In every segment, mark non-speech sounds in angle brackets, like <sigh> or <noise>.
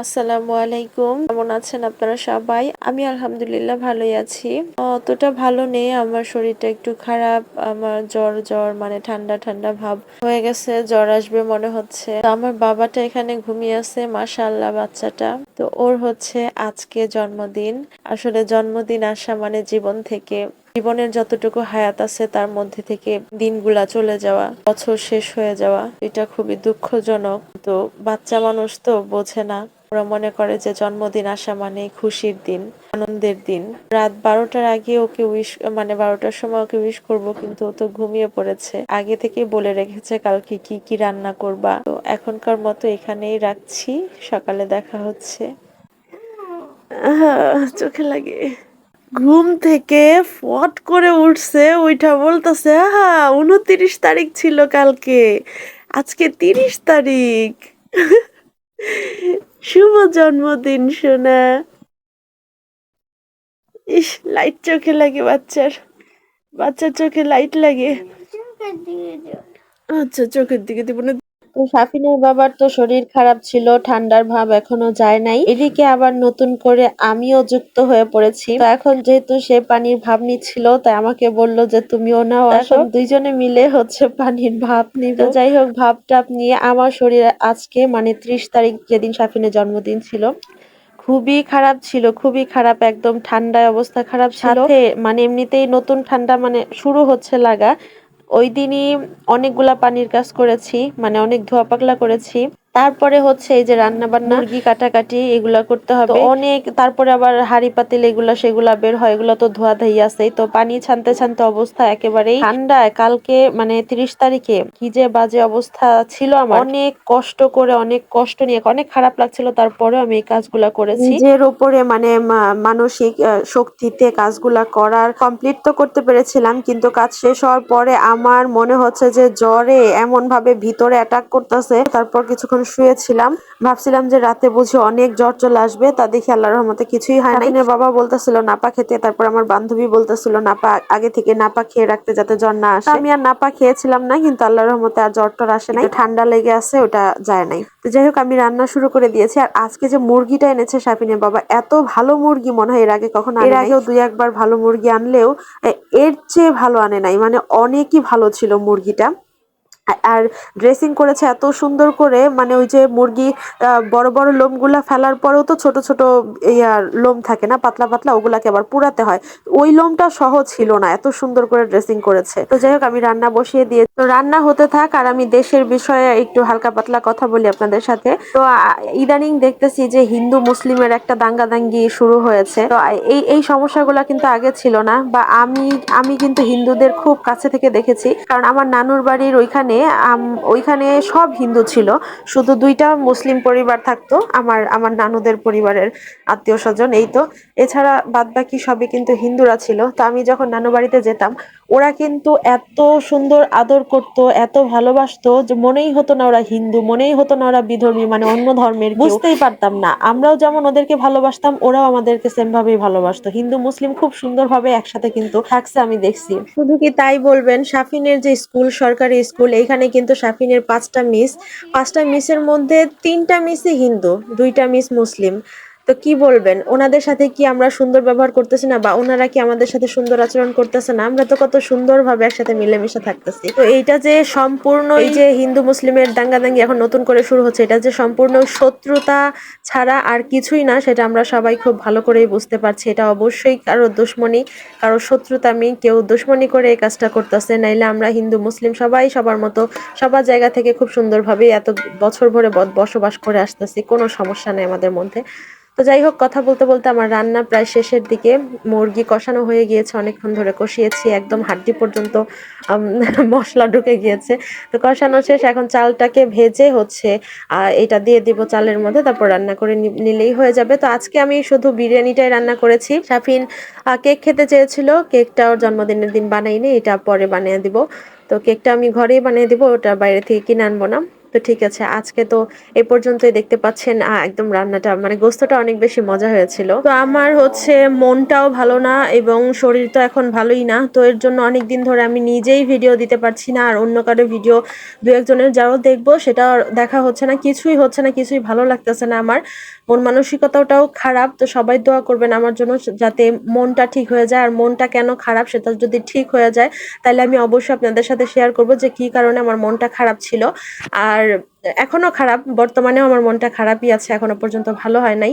আসসালামু আলাইকুম। কেমন আছেন আপনারা সবাই? আমি আলহামদুলিল্লাহ ভালোই আছি। অতটা ভালো নেই, আমার শরীরটা একটু খারাপ, আমার জ্বর জ্বর মানে ঠান্ডা ঠান্ডা ভাব হয়ে গেছে, জ্বর আসবে মনে হচ্ছে। আমার বাবাটা এখানে ঘুমিয়ে আছে, মাশাআল্লাহ বাচ্চাটা। তো ওর হচ্ছে আজকে জন্মদিন। আসলে জন্মদিন আসা মানে জীবন থেকে, জীবনের যতটুকু হায়াত আছে তার মধ্যে থেকে দিনগুলা চলে যাওয়া, বছর শেষ হয়ে যাওয়া, এটা খুবই দুঃখজনক। তো বাচ্চা মানুষ তো বোঝে না। ওরা মনে করে যে জন্মদিন আসা মানে খুশির দিন, আনন্দের দিন। রাত বারোটার আগে ওকে উইশ মানে বারোটার সময় ওকে উইশ করব, কিন্তু ও তো ঘুমিয়ে পড়েছে। আগে থেকেই বলে রেখেছে কালকে কি কি রান্না করবা। তো এখনকার মতো এখানেই রাখছি। সকালে দেখা হচ্ছে। চোখে লাগে। ঘুম থেকে ফট করে উঠছে ওইটা বলতেছে, আহা, উনতিরিশ তারিখ ছিল কালকে। আজকে তিরিশ তারিখ। শুভ জন্মদিন সোনা। ইস লাইট চোখে লাগে বাচ্চার। বাচ্চার চোখে লাইট লাগে। আচ্ছা চোখের দিকে দিব না। তো সাফিনের বাবার তো শরীর খারাপ ছিল ঠান্ডার ভাব এখনও যায় নাই। এদিকে আবার নতুন করে আমিও যুক্ত হয়ে পড়েছি। তো এখন যেহেতু সে পানির ভাব নিচ্ছিল তাই আমাকে বলল যে তুমিও নাও। এখন দুইজনে মিলে হচ্ছে পানির ভাব নিব। যাই হোক ভাব টাপ নিয়ে আমার শরীরে আজকে মানে ত্রিশ তারিখ যেদিন সাফিনের জন্মদিন ছিল খুবই খারাপ ছিল খুবই খারাপ একদম ঠান্ডায় অবস্থা খারাপ ছিল। মানে এমনিতেই নতুন ঠান্ডা মানে শুরু হচ্ছে লাগা। ওই দিনই অনেকগুলা পানির কাজ করেছি মানে অনেক ধোয়া পাকলা করেছি। তারপরে হচ্ছে এই যে রান্না বান্না মুরগি কাটাকাটি এগুলা করতে হবে। অনেক তারপরে আবার হাড়ি পাতিল এগুলা সেগুলা বের হয় এগুলা তো ধোয়া ধাই আছে। তো পানি ছানতে ছানতে অবস্থা একেবারেই ঠান্ডায়। কালকে মানে তিরিশ তারিখে কি যে বাজে অবস্থা ছিল আমার। অনেক কষ্ট করে অনেক কষ্ট নিয়ে অনেক খারাপ লাগছিল তারপরে আমি এই কাজগুলা করেছি। নিজের উপরে মানে মানসিক শক্তিতে কাজগুলা করার কমপ্লিট তো করতে পেরেছিলাম কিন্তু কাজ শেষ হওয়ার পরে আমার মনে হচ্ছে যে জ্বরে এমন ভাবে ভিতরে অ্যাটাক করতেছে। তারপর কিছুক্ষণ শুয়েছিলাম। ভাবছিলাম যে রাতে বুঝি অনেক জ্বর চলে আসবে তা দেখি আল্লাহর রহমতে কিছুই হয় না দিনের বাবা বলতেছিল নাপা খেতে। তারপর আমার বান্ধবী বলতেছিল নাপা আগে থেকে নাপা খেয়ে রাখতে যাতে জ্বর না আসে। আমি আর নাপা খেয়েছিলাম না কিন্তু আল্লাহর রহমতে আর জ্বর টর আসে নাই। ঠান্ডা লেগে আছে ওটা যায় নাই। তো যাই হোক আমি রান্না শুরু করে দিয়েছি। আর আজকে যে মুরগিটা এনেছে সাপিনের বাবা এত ভালো মুরগি মনে হয় এর আগে কখনো এর আগেও দুই একবার ভালো মুরগি আনলেও এর চেয়ে ভালো আনে নাই। মানে অনেকই ভালো ছিল মুরগিটা। আর ড্রেসিং করেছে এত সুন্দর করে মানে ওই যে মুরগি বড় বড় লোমগুলা ফেলার পরেও তো ছোট ছোট ইয়ার লোম থাকে না, পাতলা পাতলা, ওগুলাকে আবার পুরাতে হয়। ওই লোমটা সহ ছিল না, এত সুন্দর করে ড্রেসিং করেছে। তো যাই হোক, আমি রান্না বসিয়ে দিয়ে তো রান্না হতে থাক আর আমি দেশের বিষয়ে একটু হালকা পাতলা কথা বলি আপনাদের সাথে। তো ইদানিং দেখতেছি যে হিন্দু মুসলিমের একটা দাঙ্গাদাঙ্গি শুরু হয়েছে। তো এই এই সমস্যাগুলো কিন্তু আগে ছিল না, বা আমি আমি কিন্তু হিন্দুদের খুব কাছে থেকে দেখেছি। কারণ আমার নানুর বাড়ির ওইখানে ওইখানে সব হিন্দু ছিল। শুধু দুইটা মুসলিম পরিবার থাকতো আমার আমার নানুদের পরিবারের আত্মীয় স্বজন এই তো। এছাড়া বাদ বাকি সবই কিন্তু হিন্দুরা ছিল। তো আমি যখন নানু বাড়িতে যেতাম ওরা কিন্তু এত সুন্দর আদর করত এত ভালোবাসতো যে মনেই হতো না ওরা হিন্দু মনেই হতো না ওরা বিধর্মী মানে অন্য ধর্মের বুঝতেই পারতাম না। আমরাও যেমন ওদেরকে ভালোবাসতাম ওরাও আমাদেরকে সেম ভাবেই ভালোবাসতো। হিন্দু মুসলিম খুব সুন্দরভাবে একসাথে কিন্তু থাকছে আমি দেখছি। শুধু কি তাই বলবেন? সাফিনের যে স্কুল সরকারি স্কুল এইখানে কিন্তু শাফিনের পাঁচটা মিস পাঁচটা মিসের মধ্যে তিনটা মিসই হিন্দু দুইটা মিস মুসলিম। তো কি বলবেন? ওনাদের সাথে কি আমরা সুন্দর ব্যবহার করতেছি না বা ওনারা কি আমাদের সাথে সুন্দর আচরণ করতেছে না? আমরা তো কত সুন্দরভাবে একসাথে মিলেমিশে থাকতেছি। তো এইটা যে সম্পূর্ণ এই যে হিন্দু মুসলিমের দাঙ্গাদাঙ্গি এখন নতুন করে শুরু হচ্ছে, এটা যে সম্পূর্ণ শত্রুতা ছাড়া আর কিছুই না, সেটা আমরা সবাই খুব ভালো করেই বুঝতে পারছি। এটা অবশ্যই কারও দুশ্মনী, কারও শত্রুতা শত্রুতামি, কেউ দুশ্মনী করে এই কাজটা করতেছে। নাইলে আমরা হিন্দু, মুসলিম সবাই সবার মতো, সবার জায়গা থেকে খুব সুন্দরভাবে এত বছর ভরে বসবাস করে আসতেছি, কোনো সমস্যা নেই আমাদের মধ্যে। তো যাই হোক, কথা বলতে বলতে আমার রান্না প্রায় শেষের দিকে। মুরগি কষানো হয়ে গিয়েছে, অনেকক্ষণ ধরে কষিয়েছি, একদম হাড্ডি পর্যন্ত <laughs> মশলা ঢুকে গিয়েছে। তো কষানো শেষ, এখন চালটাকে ভেজে হচ্ছে এটা দিয়ে দিব চালের মধ্যে, তারপর রান্না করে নিলেই হয়ে যাবে। তো আজকে আমি শুধু বিরিয়ানিটাই রান্না করেছি। সাফিন কেক খেতে চেয়েছিল, কেকটা ওর জন্মদিনের দিন বানাইনি, এটা পরে বানিয়ে দিব। তো কেকটা আমি ঘরেই বানিয়ে দিব, ওটা বাইরে থেকে কিনে আনব না। তো ঠিক আছে, আজকে তো এ পর্যন্তই দেখতে পাচ্ছেন একদম রান্নাটা মানে গোস্তটা অনেক বেশি মজা হয়েছিল। তো আমার হচ্ছে মনটাও ভালো না এবং শরীর তো এখন ভালোই না, তো এর জন্য অনেক দিন ধরে আমি নিজেই ভিডিও দিতে পারছি না, আর অন্য কারও ভিডিও দু একজনের যাও দেখব সেটা দেখা হচ্ছে না, কিছুই হচ্ছে না, কিছুই ভালো লাগতেছে না আমার। মন মানসিকতাটাও খারাপ, তো সবাই দোয়া করবেন আমার জন্য যাতে মনটা ঠিক হয়ে যায়। আর মনটা কেন খারাপ সেটা যদি ঠিক হয়ে যায়, তাহলে আমি অবশ্যই আপনাদের সাথে শেয়ার করব যে কি কারণে আমার মনটা খারাপ ছিল। আর এখনও খারাপ, বর্তমানেও আমার মনটা খারাপই আছে, এখনও পর্যন্ত ভালো হয় নাই।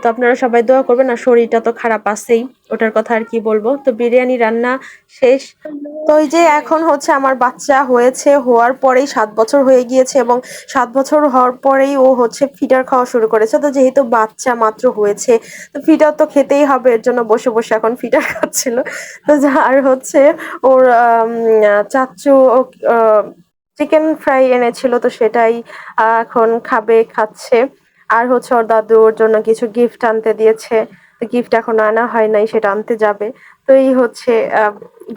তো আপনারা সবাই দোয়া করবেন, আর শরীরটা তো খারাপ আছেই, ওটার কথা আর কি বলব। তো বিরিয়ানি রান্না শেষ। তো ওই যে এখন হচ্ছে আমার বাচ্চা হয়েছে, হওয়ার পরেই সাত বছর হয়ে গিয়েছে এবং সাত বছর হওয়ার পরেই ও হচ্ছে ফিটার খাওয়া শুরু করেছে। তো যেহেতু বাচ্চা মাত্র হয়েছে, তো ফিটার তো খেতেই হবে, এর জন্য বসে বসে এখন ফিটার খাচ্ছিল। তো আর হচ্ছে ওর ও চিকেন ফ্রাই এনেছিল তো সেটাই এখন খাবে, খাচ্ছে। আর হচ্ছে ওর দাদু ওর জন্য কিছু গিফট আনতে দিয়েছে। তো গিফট এখন আনা হয় নাই, সেটা আনতে যাবে। তো এই হচ্ছে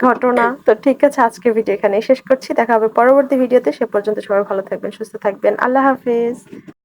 ঘটনা। তো ঠিক আছে, আজকে ভিডিও এখানে শেষ করছি। দেখা হবে পরবর্তী ভিডিওতে সে পর্যন্ত সবাই ভালো থাকবেন, সুস্থ থাকবেন। আল্লাহ হাফিজ।